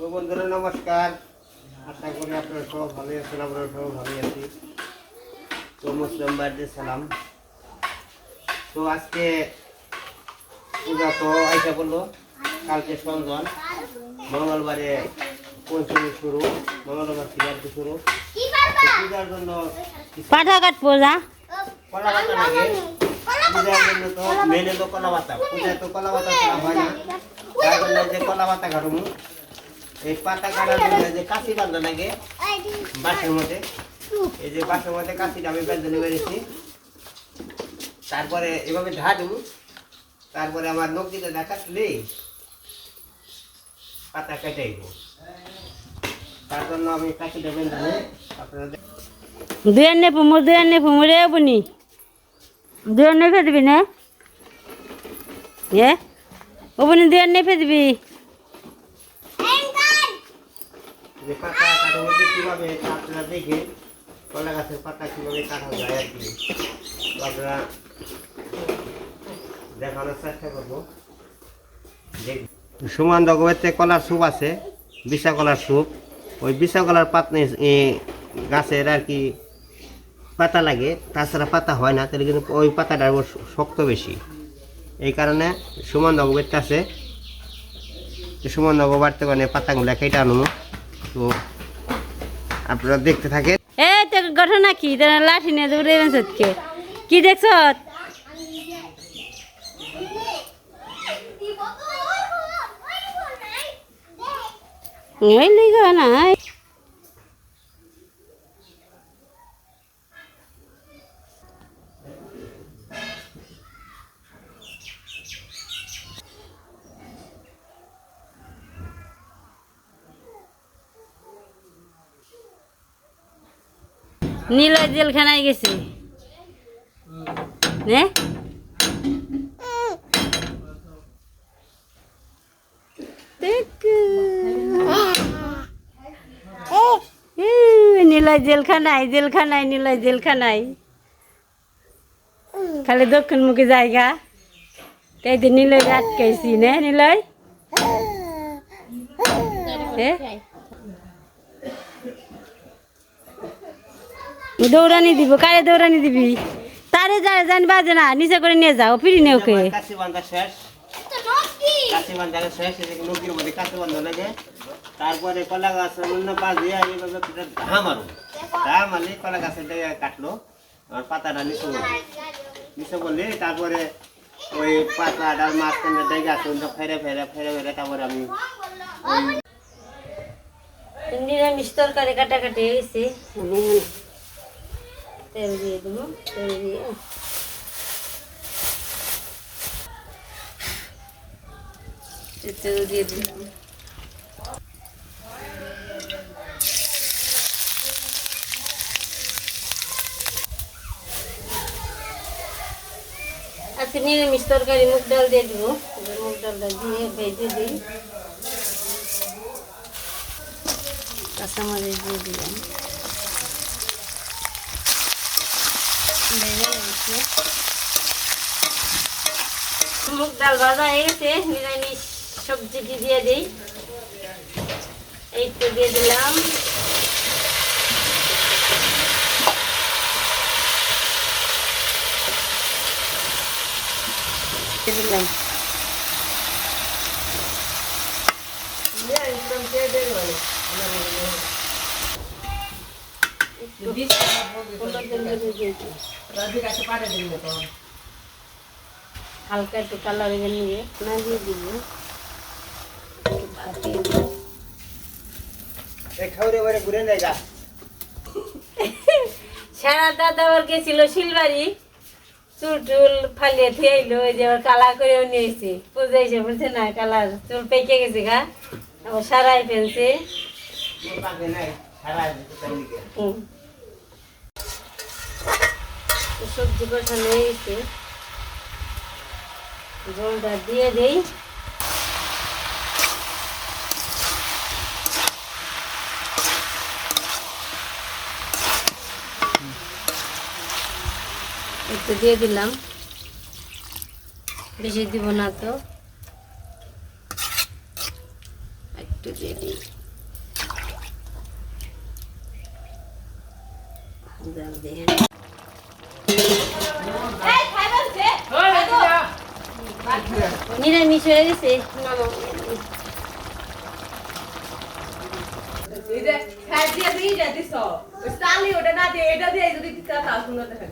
তো বন্ধুরা নমস্কার। আশা করি আপনারা সব ভালোই আছেন আমরা সব ভালো আছি। তো মুসলিম বাড়িতে সালাম। তো আজকে পূজা তো আইসা বলল কালকে সঞ্জন মঙ্গলবারে পঞ্চমী শুরু মঙ্গলবার আর শুরু। পূজার জন্য কিছু পাঠা কাটবো যা কলা পাতা লাগে। পূজার জন্য তো মেনে তো কলা পাতা পূজায় তো কলা পাতা হয় না। তার জন্য যে কলা পাতা কাটবো এই পাতা কাটার জন্য যে কাশি বান্ধা লাগে বাসের মধ্যে? এই যে বাসের মধ্যে কাশিটা আমি বেঁধে বেরিয়েছি তারপরে এভাবে ঢালু তারপরে আমার নখ দিতে দেখাচ্লি পাতা কেটে তার জন্য আমি কাশিটা বেঁধে নিই। আপনারা দেখ- দুয়ার নে ফুমুর দুয়ার ফুমুরে বুনি। দুয়ার নে না? এ? ও বুনি দুয়ার নে যে পাতা কাটা হচ্ছে কীভাবে আপনারা কলা গাছের পাতা কীভাবে কাটা যায় আর কি। আপনারা দেখানোর চেষ্টা করব। সুমান রকমের কলার স্যুপ আছে বিশা কলার স্যুপ, ওই বিশা কলার পাত গাছের আর কি পাতা লাগে, তাছাড়া পাতা হয় না, তাহলে কিন্তু ওই পাতাটা আবার শক্ত বেশি। এই কারণে সুমন রকমেরটা আছে। সুমন রকম পাতাগুলো কেটে আনব তো আপনারা দেখতে থাকেন। এই তো ঘটনা কি? তোরা লাঠি নিয়ে দৌড়ে এনেছকে কি দেখছ? না নীলা জেলখানায় গেছে। হ্যাঁ নীলয় জেলখানায় জেলখানায়, নীলয় জেলখানায়। খালি দক্ষিণ মুখী জায়গা। তাই তো নীলয় আটকাইছি, না নীলয়। হ্যাঁ দৌড়ানি দিব কারে দৌড়ানি দিবি? তারে যা জানি বাজে না নিচে করে নিয়ে যাও ফিরি নে ওকে। তারপরে কলা গাছ এইভাবে একটা মারো ধা মারলে কলা গাছের দিকে কাটলো আর পাতাটা নিচে। নিচে বললে তারপরে ওই পাতাটার মাঝখানে আছে ওটা ফেরে ফেরে ফেরে ফেরে তারপরে আমি নিরামিষ তরকারি কাটাকাটি হয়েছে। তেল দিয়ে দেবো তেল দিয়ে তেল দিয়ে দিলাম আজকে নিরামিষ তরকারি মুগ ডাল দিয়ে দিব মুগ ডালটা দিয়ে ভেজে দিই কাঁচামরিচ দিয়ে দিলাম ভেজে নিয়েছি। মুগ ডাল ভাজা হয়ে গেছে, নিরামিষ সবজিটি দিয়ে দিই এই দিয়ে দিলাম দিয়ে দিলাম হলুদ দিয়ে দিয়েছি। হালকা একটু কালার নিয়ে নাগিয়ে দিব সারা দাদা ওর গেছিল শিলবাড়ি চুল টুল ফালিয়ে থুয়ে আইলো ওই যে ওর কালা করেও নিয়েছে পুজো এসে বলছে না কালার চুল পেকে গেছে গা আবার সারাই ফেলছে হুম। সবজি হয়ে জলটা দিয়ে দেই। একটু দিয়ে দিলাম। বেশি দিব না তো। একটু দিয়ে দিই। দিয়ে নিরামিষ হয়ে গেছে। ওটা না দিয়ে এটা দিয়ে যদি থাকুন না দেখেন